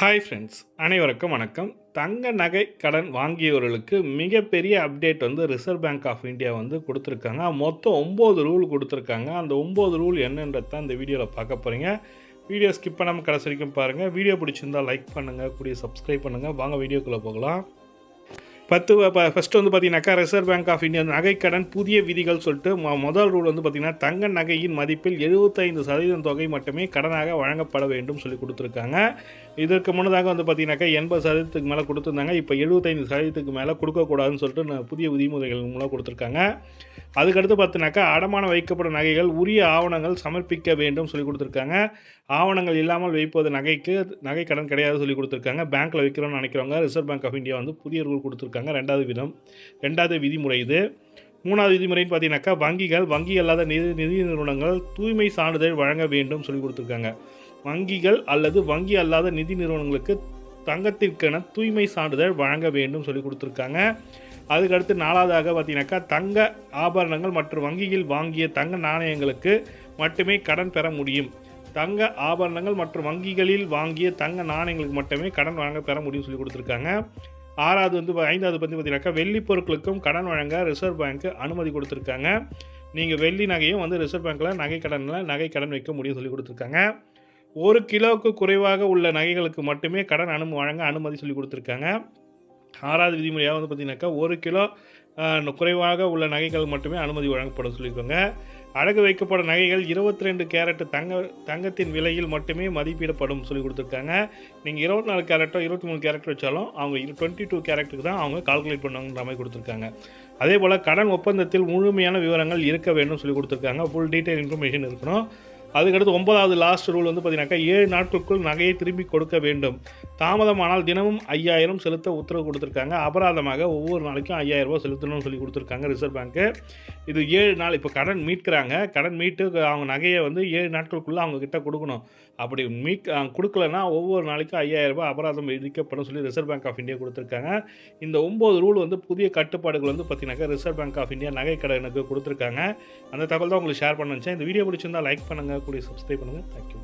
Hi friends அனைவருக்கும் வணக்கம். தங்க நகை கடன் வாங்கியவர்களுக்கு மிகப்பெரிய அப்டேட் வந்து ரிசர்வ் பேங்க் ஆஃப் இந்தியா வந்து கொடுத்துருக்காங்க. மொத்தம் ஒம்பது ரூல் கொடுத்துருக்காங்க. அந்த ஒம்பது ரூல் என்னன்றத அந்த இந்த வீடியோவில் பார்க்க போகிறீங்க வீடியோ ஸ்கிப் பண்ணாமல் கடைசி வரைக்கும் பாருங்கள் வீடியோ பிடிச்சிருந்தா லைக் பண்ணுங்கள் கூடிய சப்ஸ்கிரைப் பண்ணுங்கள் வாங்க வீடியோக்குள்ளே போகலாம். பத்து ஃபஸ்ட்டு வந்து பார்த்தீங்கன்னாக்கா ரிசர்வ் பேங்க் ஆஃப் இந்தியா நகைக்கடன் புதிய விதிகள் சொல்லிட்டு முதல் ரூல் வந்து பார்த்தீங்கன்னா தங்க நகையின் மதிப்பில் எழுபத்தைந்து சதவீதம் தொகை மட்டுமே கடனாக வழங்கப்பட வேண்டும் சொல்லி கொடுத்துருக்காங்க. இதற்கு முன்னதாக வந்து பார்த்தீங்கன்னாக்கா எண்பது சதவீதத்துக்கு மேலே கொடுத்துருந்தாங்க. இப்போ எழுபத்தைந்து சதவீதத்துக்கு மேலே கொடுக்கக்கூடாதுன்னு சொல்லிட்டு புதிய விதிமுறைகள் மூலம் கொடுத்துருக்காங்க. அதுக்கடுத்து பார்த்தினாக்கா அடமானம் வைக்கப்படும் நகைகள் உரிய ஆவணங்கள் சமர்ப்பிக்க வேண்டும் சொல்லி கொடுத்துருக்காங்க. ஆவணங்கள் இல்லாமல் வைப்பது நகைக்கு நகை கடன் கிடையாது சொல்லி கொடுத்துருக்காங்க. பேங்க்கில் வைக்கிறோம்னு நினைக்கிறவங்க ரிசர்வ் பேங்க் ஆஃப் இந்தியா வந்து புதிய ரூல் கொடுத்துருக்காங்க. ரெண்டாவது விதம் ரெண்டாவது விதிமுறை இது. மூணாவது விதிமுறைன்னு பார்த்தீங்கன்னாக்கா வங்கிகள் வங்கி அல்லாத நிதி நிதி நிறுவனங்கள் தூய்மை சான்றிதழ் வழங்க வேண்டும் சொல்லி கொடுத்துருக்காங்க. வங்கிகள் அல்லது வங்கி அல்லாத நிதி நிறுவனங்களுக்கு தங்கத்திற்கென தூய்மை சான்றிதழ் வழங்க வேண்டும் சொல்லி கொடுத்துருக்காங்க. அதுக்கடுத்து நாலாவதாக பார்த்தீங்கன்னாக்கா தங்க ஆபரணங்கள் மற்றும் வங்கியில் வாங்கிய தங்க நாணயங்களுக்கு மட்டுமே கடன் பெற முடியும். தங்க ஆபரணங்கள் மற்றும் வங்கிகளில் வாங்கிய தங்க நாணயங்களுக்கு மட்டுமே கடன் வழங்க பெற முடியும் சொல்லி கொடுத்துருக்காங்க. ஆறாவது வந்து ஐந்தாவது வந்து பார்த்தீங்கன்னாக்கா வெள்ளி பொருட்களுக்கும் கடன் வழங்க ரிசர்வ் பேங்க் அனுமதி கொடுத்துருக்காங்க. நீங்கள் வெள்ளி நகையும் வந்து ரிசர்வ் பேங்க்கில் நகை கடனில் நகை கடன் வைக்க முடியும் சொல்லி கொடுத்துருக்காங்க. ஒரு கிலோவுக்கு குறைவாக உள்ள நகைகளுக்கு மட்டுமே கடன் அனு வழங்க அனுமதி சொல்லி கொடுத்துருக்காங்க. ஆறாவது விதிமுறையாக வந்து பார்த்தீங்கன்னாக்கா ஒரு கிலோ குறைவாக உள்ள நகைகள் மட்டுமே அனுமதி வழங்கப்படும் சொல்லியிருக்காங்க. அடகு வைக்கப்படும் நகைகள் 22 ரெண்டு கேரட் தங்க தங்கத்தின் விலையில் மட்டுமே மதிப்பிடப்படும் சொல்லி கொடுத்துருக்காங்க. நீங்கள் இருபத்தி நாலு கேரட்டோ இருபத்தி மூணு கேரட் வச்சாலும் அவங்க டுவெண்ட்டி டூ கேரட்டுக்கு தான் அவங்க கால்குலேட் பண்ணுவாங்கன்ற மாதிரி கொடுத்துருக்காங்க. அதே போல் கடன் ஒப்பந்தத்தில் முழுமையான விவரங்கள் இருக்க வேண்டும் சொல்லி கொடுத்துருக்காங்க. ஃபுல் டீட்டெயில் இன்ஃபர்மேஷன் இருக்கணும். அதுக்கடுத்து ஒன்பதாவது லாஸ்ட் ரூல் வந்து பார்த்தீங்கன்னாக்கா ஏழு நாட்களுக்குள் நகையை திரும்பி கொடுக்க வேண்டும். தாமதமானால் தினமும் ஐயாயிரம் செலுத்த உத்தரவு கொடுத்துருக்காங்க. அபராதமாக ஒவ்வொரு நாளைக்கும் ஐயாயிரம் செலுத்தணும்னு சொல்லி கொடுத்துருக்காங்க ரிசர்வ் பேங்க்கு இது ஏழு நாள் இப்போ கடன் மீட்கிறாங்க. கடன் மீட்டு அவங்க நகையை வந்து ஏழு நாட்களுக்குள்ளே அவங்க கிட்ட கொடுக்கணும். அப்படி மீட் கொடுக்கலன்னா ஒவ்வொரு நாளைக்கும் ஐயாயிரம் ரூபாய் அபராதம் விதிக்கப்படும் சொல்லி ரிசர்வ் பேங்க் ஆஃப் இந்தியா கொடுத்துருக்காங்க. இந்த ஒம்பது ரூல் வந்து புதிய கட்டுப்பாடுகள் வந்து பார்த்தீங்கன்னாக்கா ரிசர்வ் பேங்க் ஆஃப் இந்தியா நகை கடனுக்கு கொடுத்துருக்காங்க. அந்த தகவல் தான் உங்களுக்கு ஷேர் பண்ணுச்சேன் இந்த வீடியோ பிடிச்சிருந்தால் லைக் பண்ணுங்கள் கூடிய சப்ஸ்கிரைப் பண்ணுங்கள் தேங்க்யூ